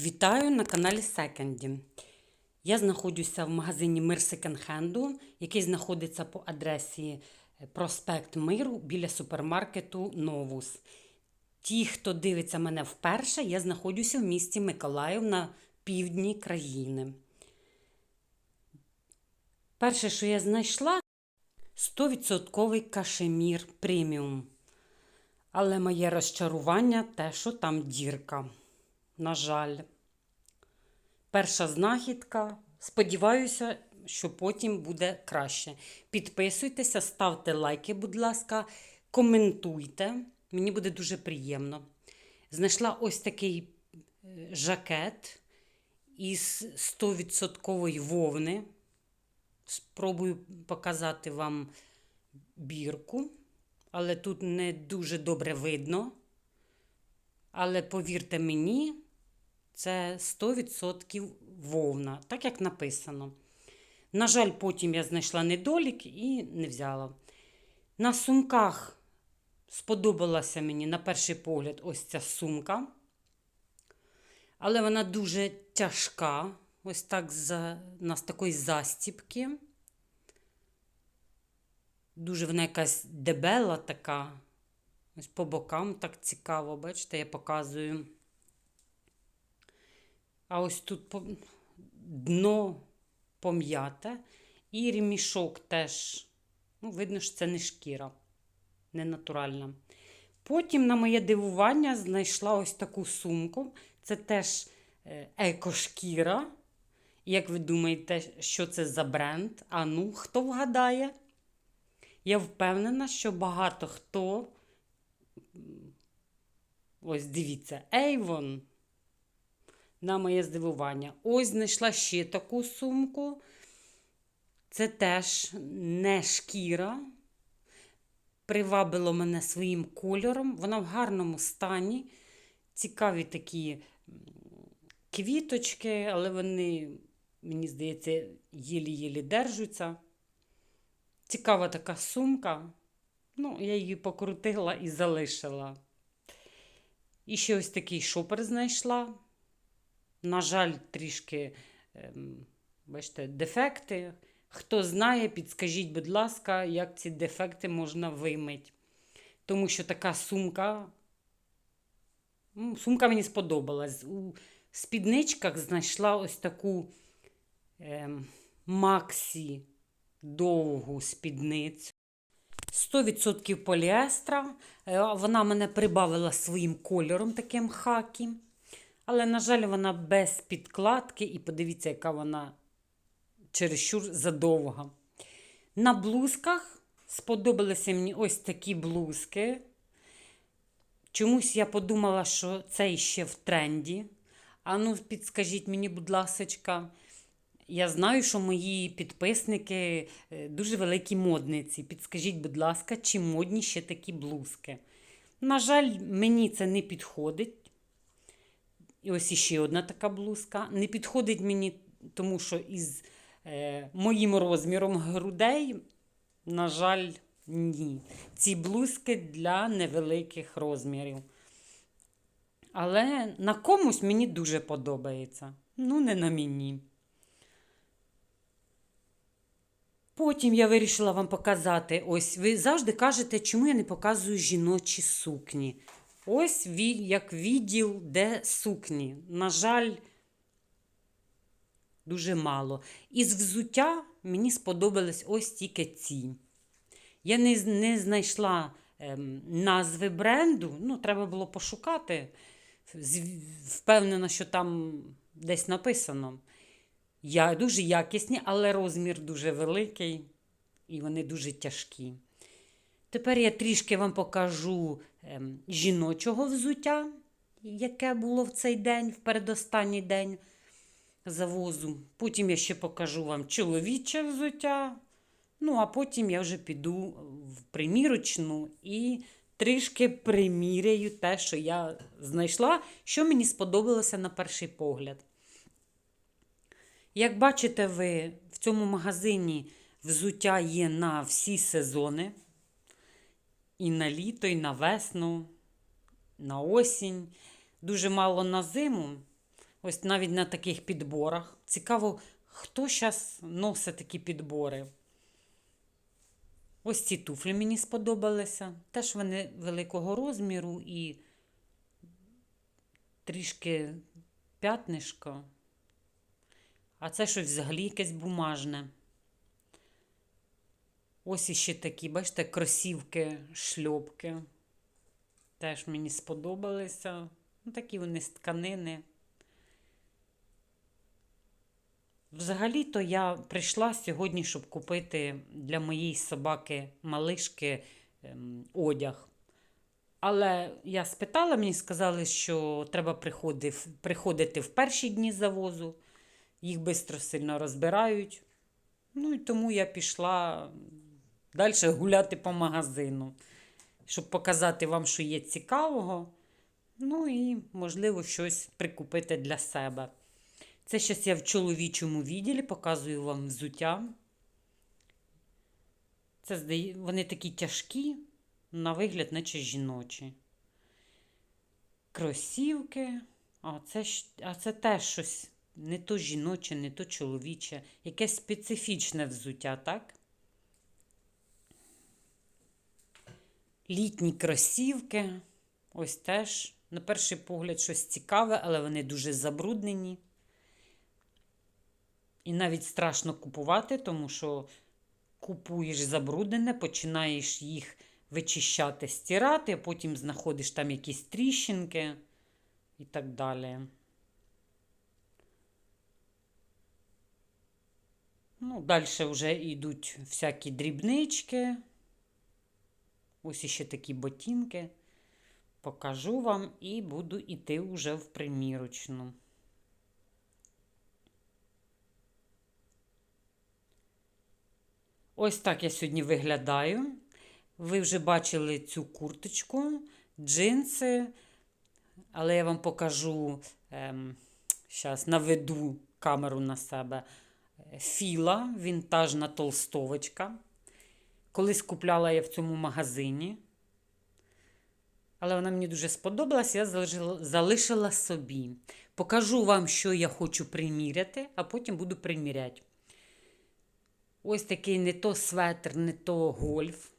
Вітаю на каналі Секенді. Я знаходжуся в магазині Мир Секонд-хенду, який знаходиться по адресі е, Проспект Миру біля супермаркету Новус. Ті, хто дивиться мене вперше, я знаходжуся в місті Миколаїв на півдні країни. Перше, що я знайшла, 100% кашемір преміум. Але моє розчарування те, що там дірка. На жаль. Перша знахідка. Сподіваюся, що потім буде краще. Підписуйтеся, ставте лайки, будь ласка, коментуйте. Мені буде дуже приємно. Знайшла ось такий е, жакет із 100% вовни. Спробую показати вам бірку, але тут не дуже добре видно. Але повірте мені, це 100% вовна, так як написано. На жаль, потім я знайшла недолік і не взяла. На сумках сподобалася мені на перший погляд ось ця сумка. Але вона дуже тяжка, ось так за, на такої застіпки. Дуже вона якась дебела така. Ось по бокам так цікаво, бачите, я показую. А ось тут дно пом'яте і ремішок теж. Ну, видно, що це не шкіра, не натуральна. Потім, на моє дивування, знайшла ось таку сумку. Це теж е, екошкіра. Як ви думаєте, що це за бренд? А ну, хто вгадає? Я впевнена, що багато хто. Ось дивіться, Avon. На моє здивування. Ось знайшла ще таку сумку. Це теж не шкіра. Привабило мене своїм кольором. Вона в гарному стані. Цікаві такі квіточки, але вони, мені здається, єлі-єлі держаться. Цікава така сумка. Ну, я її покрутила і залишила. І ще ось такий шопер знайшла. На жаль, трішки, ем, бачите, дефекти. Хто знає, підскажіть, будь ласка, як ці дефекти можна вимити. Тому що така сумка. ну, Сумка мені сподобалась. У спідничках знайшла ось таку ем, Максі довгу спідницю. 100% поліестра. Е, Вона мене прибавила своїм кольором таким хакі. Але, на жаль, вона без підкладки. І подивіться, яка вона чересчур задовга. На блузках сподобалися мені ось такі блузки. Чомусь я подумала, що це ще в тренді. А ну, підскажіть мені, будь ласочка. Я знаю, що мої підписники е, дуже великі модниці. Підскажіть, будь ласка, чи модні ще такі блузки? На жаль, мені це не підходить. І ось іще одна така блузка. Не підходить мені, тому що із е, моїм розміром грудей, на жаль, ні. Ці блузки для невеликих розмірів. Але на комусь мені дуже подобається. Ну, не на мені. Потім я вирішила вам показати. Ось ви завжди кажете, чому я не показую жіночі сукні. Ось як відділ, де сукні. На жаль, дуже мало. Із взуття мені сподобались ось тільки ці. Я не, не знайшла ем, назви бренду, ну, треба було пошукати. Впевнена, що там десь написано. Я дуже якісні, але розмір дуже великий і вони дуже тяжкі. Тепер я трішки вам покажу ем, жіночого взуття, яке було в цей день, в передостанній день завозу. Потім я ще покажу вам чоловіче взуття. Ну, а потім я вже піду в примірочну і трішки приміряю те, що я знайшла, що мені сподобалося на перший погляд. Як бачите ви, в цьому магазині взуття є на всі сезони. І на літо, і на весну, на осінь. Дуже мало на зиму. Ось навіть на таких підборах. Цікаво, хто зараз носить такі підбори. Ось ці туфлі мені сподобалися. Теж вони великого розміру і трішки п'ятнишко. А це щось взагалі якесь бумажне. Ось іще такі, бачите, кросівки, шльопки. Теж мені сподобалися. Ну, такі вони з тканини. Взагалі-то я прийшла сьогодні, щоб купити для моєї собаки малишки ем, одяг. Але я спитала, мені сказали, що треба приходити в перші дні завозу, їх швидко сильно розбирають. Ну і тому я пішла далі гуляти по магазину, щоб показати вам, що є цікавого. Ну і, можливо, щось прикупити для себе. Це зараз я в чоловічому відділі показую вам взуття. Це. Вони такі тяжкі, на вигляд, наче жіночі. Кросівки. А це, а це теж щось не то жіноче, не то чоловіче. Якесь специфічне взуття, так? Літні кросівки. Ось теж, на перший погляд, щось цікаве, але вони дуже забруднені. І навіть страшно купувати, тому що купуєш забруднене, починаєш їх вичищати, стирати, а потім знаходиш там якісь тріщинки і так далі. Ну, далі вже йдуть всякі дрібнички. Ось іще такі ботинки. Покажу вам і буду йти вже в примірочну. Ось так я сьогодні виглядаю. Ви вже бачили цю курточку, джинси, але я вам покажу, ем, зараз наведу камеру на себе. Філа, вінтажна толстовочка. Колись купляла я в цьому магазині. Але вона мені дуже сподобалась, я залишила, собі. Покажу вам, що я хочу приміряти, а потім буду приміряти. Ось такий не то светр, не то гольф.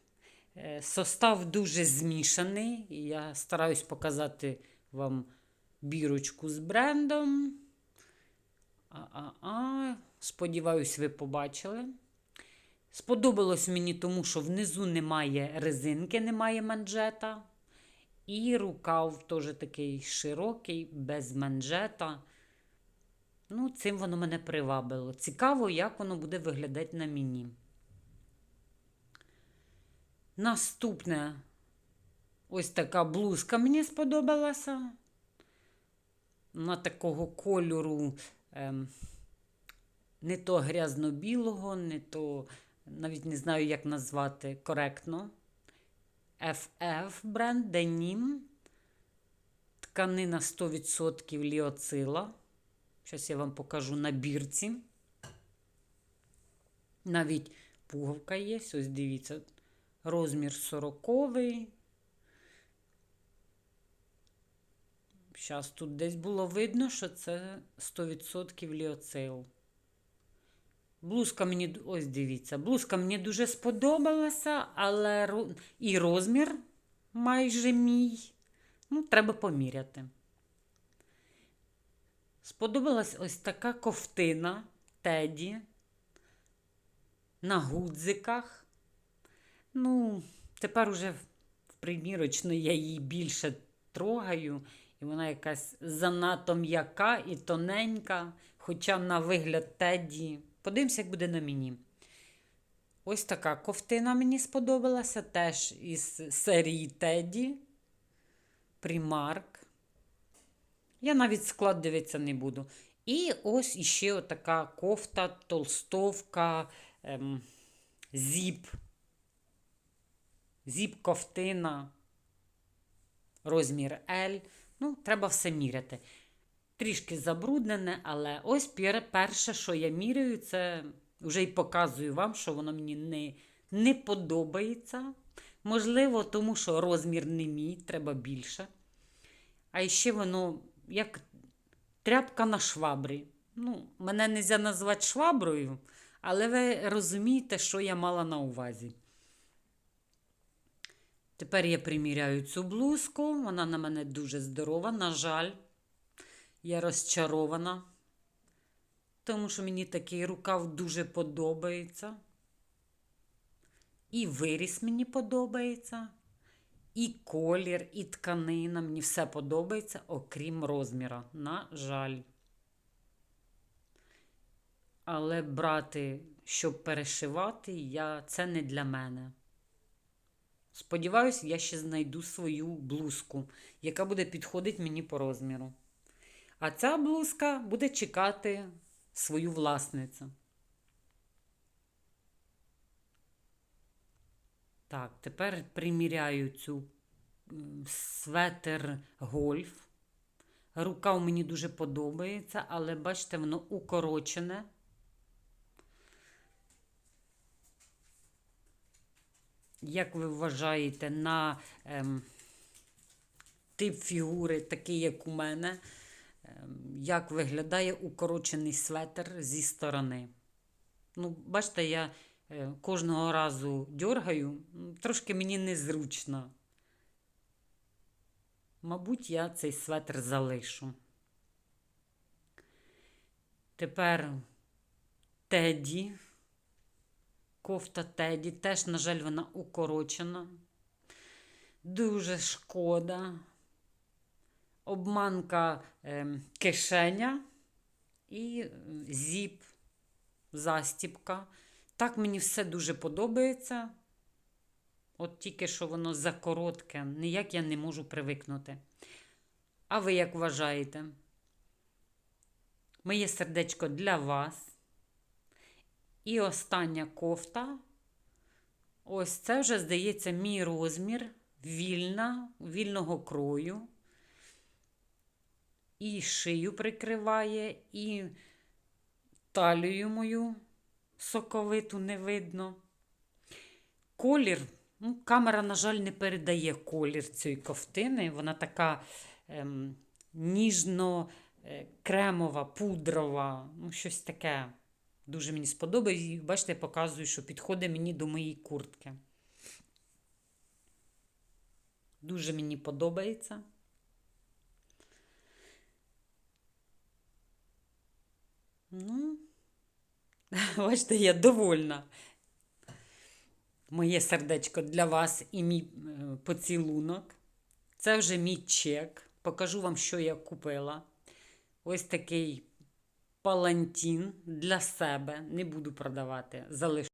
Е, Состав дуже змішаний. Я стараюсь показати вам бірочку з брендом. А-а-а. Сподіваюсь, ви побачили. Сподобалось мені тому, що внизу немає резинки, немає манжета. І рукав теж такий широкий, без манжета. Ну, цим воно мене привабило. Цікаво, як воно буде виглядати на мені. Наступне ось така блузка мені сподобалася. Вона такого кольору ем, не то грязно-білого, не то, навіть не знаю, як назвати коректно. FF бренд Denim. Тканина 100% ліоцила. Зараз я вам покажу на бірці. Навіть пуговка є. Ось дивіться. Розмір 40. Зараз тут десь було видно, що це 100% ліоцил. Блузка мені, ось дивіться, блузка мені дуже сподобалася, але і розмір майже мій. Ну, треба поміряти. Сподобалась ось така ковтина Теді на гудзиках. Ну, тепер уже в примірочно я її більше трогаю, і вона якась занадто м'яка і тоненька, хоча на вигляд Теді. Подивимося, як буде на мені. Ось така ковтина мені сподобалася, теж із серії Теді. Примарк. Я навіть склад дивитися не буду. І ось іще отака кофта, толстовка, ем, зіп. Зіп ковтина, розмір L. Ну, треба все міряти. Трішки забруднене, але ось перше, що я міряю, це вже й показую вам, що воно мені не, не подобається. Можливо, тому що розмір не мій, треба більше. А ще воно як тряпка на швабрі. Ну, мене не можна назвати шваброю, але ви розумієте, що я мала на увазі. Тепер я приміряю цю блузку. Вона на мене дуже здорова. На жаль, я розчарована, тому що мені такий рукав дуже подобається. І виріс мені подобається, і колір, і тканина. Мені все подобається, окрім розміра. На жаль. Але брати, щоб перешивати, я... це не для мене. Сподіваюсь, я ще знайду свою блузку, яка буде підходити мені по розміру. А ця блузка буде чекати свою власницю. Так, тепер приміряю цю светер гольф. Рукав мені дуже подобається, але бачите, воно укорочене. Як ви вважаєте, на ем, тип фігури, такий, як у мене, як виглядає укорочений светр зі сторони? Ну, бачите, я е, кожного разу дьоргаю, трошки мені незручно. Мабуть, я цей светр залишу. Тепер Теді. Кофта Теді. Теж, на жаль, вона укорочена. Дуже шкода. Обманка ем, кишеня і зіп, застіпка. Так мені все дуже подобається. От тільки що воно закоротке, ніяк я не можу привикнути. А ви як вважаєте? Моє сердечко для вас. І остання кофта. Ось це вже, здається, мій розмір вільна, вільного крою. І шию прикриває, і талію мою соковиту не видно. Колір, ну, камера, на жаль, не передає колір цієї ковтини. Вона така ем, ніжно-кремова, пудрова, ну, щось таке. Дуже мені сподобається. І бачите, я показую, що підходить мені до моєї куртки. Дуже мені подобається. Ну, бачите, я довольна. Моє сердечко для вас і мій е, поцілунок. Це вже мій чек. Покажу вам, що я купила. Ось такий палантін для себе. Не буду продавати. Залишу.